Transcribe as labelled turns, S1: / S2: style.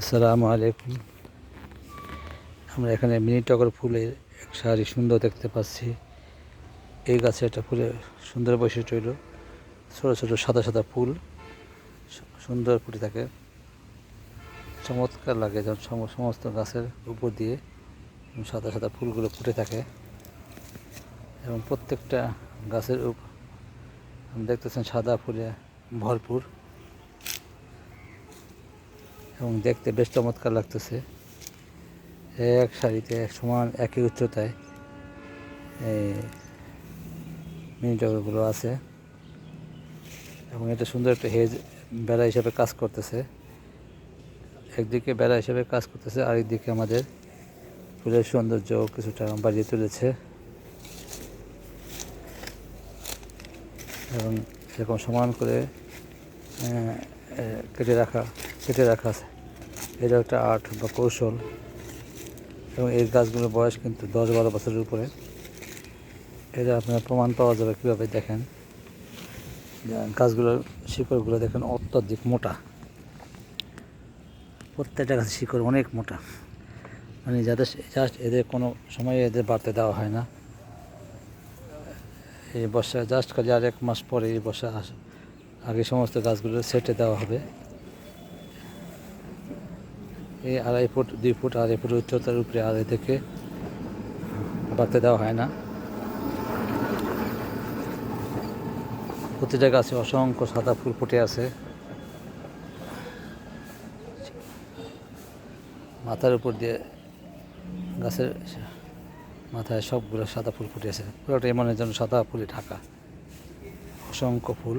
S1: আসসালামু আলাইকুম। আমরা এখানে মিনি টগর ফুলের এক সারি সুন্দর দেখতে পাচ্ছি। এই গাছে একটা ফুলের সুন্দর বৈশিষ্ট্য হইল, ছোটো ছোটো সাদা সাদা ফুল সুন্দর ফুটে থাকে। চমৎকার লাগে সম- সমস্ত গাছের উপর দিয়ে সাদা সাদা ফুলগুলো ফুটে থাকে। এবং প্রত্যেকটা গাছের উপ- দেখতেছেন সাদা ফুলে ভরপুর। এবং দেখতে বেশ চমৎকার লাগতেছে। এক সারিতে এক সমান একই উচ্চতায় এই মিনি টগরগুলো আছে। এবং এটা সুন্দর একটা হেজ, বেড়া হিসাবে কাজ করতেছে। একদিকে বেড়া হিসাবে কাজ করতেছে, আরেকদিকে আমাদের ফুলের সৌন্দর্য কিছুটা বাড়িয়ে তুলেছে। এবং এরকম সমান করে কেটে রাখা কেটে রাখা আছে। এটা একটা আর্ট বা কৌশল। এবং এই গাছগুলোর বয়স কিন্তু দশ বারো বছরের উপরে। এটা আপনার প্রমাণ পাওয়া যাবে কীভাবে দেখেন। গাছগুলোর শিকড়গুলো দেখেন অত্যাধিক মোটা। প্রত্যেকটা গাছের শিকড় অনেক মোটা। মানে যাদের জাস্ট এদের কোনো সময় এদের বাড়তে দেওয়া হয় না। এই বর্ষা জাস্ট খালি আর এক মাস পরে এই বর্ষা আগে সমস্ত গাছগুলো সেটে দেওয়া হবে। এই আড়াই ফুট, দুই ফুট, আড়াই ফুট উচ্চতার উপরে আড়াই থেকে বাড়তে দেওয়া হয় না। প্রতিটা গাছে অসংখ্য সাদা ফুল ফুটে আছে। মাথার উপর দিয়ে গাছের মাথায় সবগুলো সাদা ফুল ফুটে আছে। পুরোটাই মনে যেন সাদা ফুলে ঢাকা। অসংখ্য ফুল।